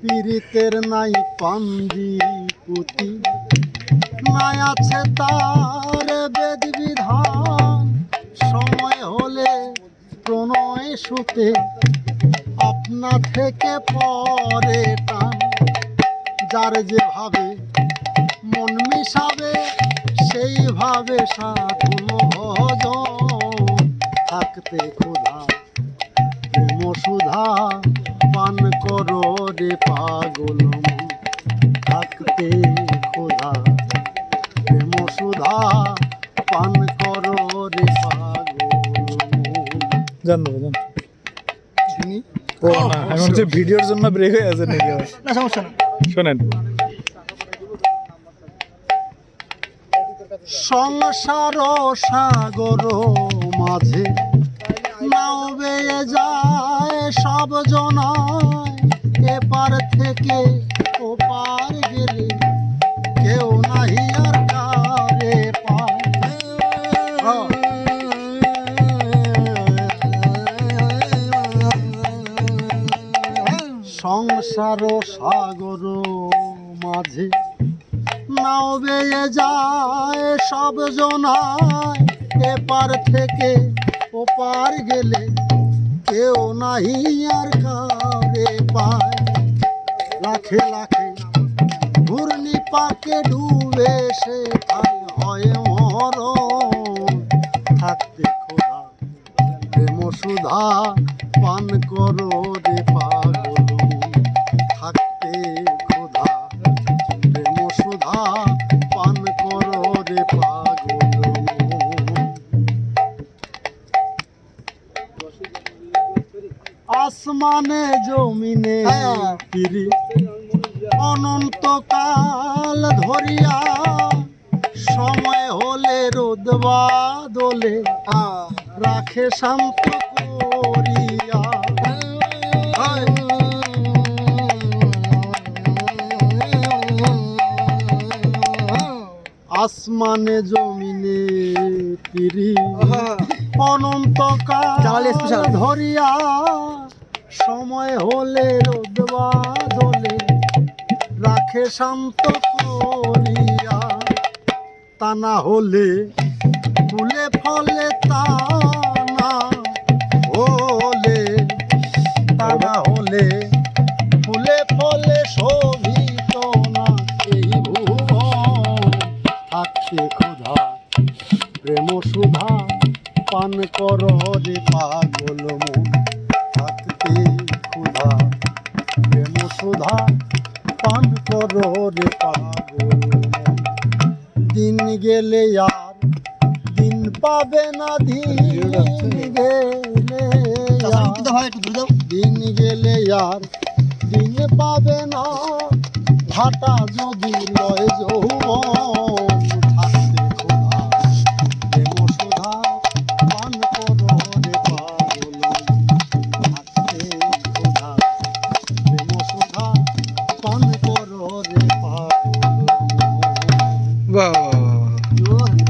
পীড়িতের নাই পাঞ্জি পুতি। নাই আছে তার বেদ বিধান সময় হলে প্রণয় সুতে আপনা থেকে পরে টান। যার যেভাবে মন মিশাবে সেইভাবে সাধন ভজন। থাকতে ক্ষুধা, প্রেম সুধা। পান করো রে পাগল। থাকতে ক্ষুধা প্রেম সুধা পান করো রে পাগল। জানব জানব ও না আমি হচ্ছে ভিডিওর জন্য ব্রেক হয়ে আছে নাকি আবার? না সমস্যা না শোনেন সংসার সাগর মাঝে যায় সব জনায়, এপার থেকে ওপার গেলে কেউ নাহি আর কারে সংসার সাগর মাঝে নাও বেয়ে যায় সব জনায়, এপার থেকে ওপার গেলে কেউ নাহি আর কারে পায়। লাখে লাখে ঘূর্ণি পাকে ডুবে সে হয় মর থাকতে খোদা, প্রেম সুধা পান করো রে পাগল। থাকতে খোদা, প্রেম সুধা পান করো রে পাগল। আসমানে জমিনে ফিরি। অনন্তকাল ধরিয়া সময় হলে রোদ বাদলে রাখে শান্ত করিয়া। আসমানে জমিনে পিরি অনন্তকাল ধরিয়া সময় হলে রোদ বাদলে রাখে শান্ত করিয়া। তা না হলে ফুলে ফলে তা না হলে, তা না হলে ফুলে ফলে শোভিত না এই ভুবন। থাকতে ক্ষুধা, প্রেম সুধা, পান কর রে পাগল। সুধা পান করো রে পাগল। দিন গেলে আর দিন পাবে না দিন গেলে দিন গেলে আর দিন পাবে না। ভাটা যদি লয় যৌবন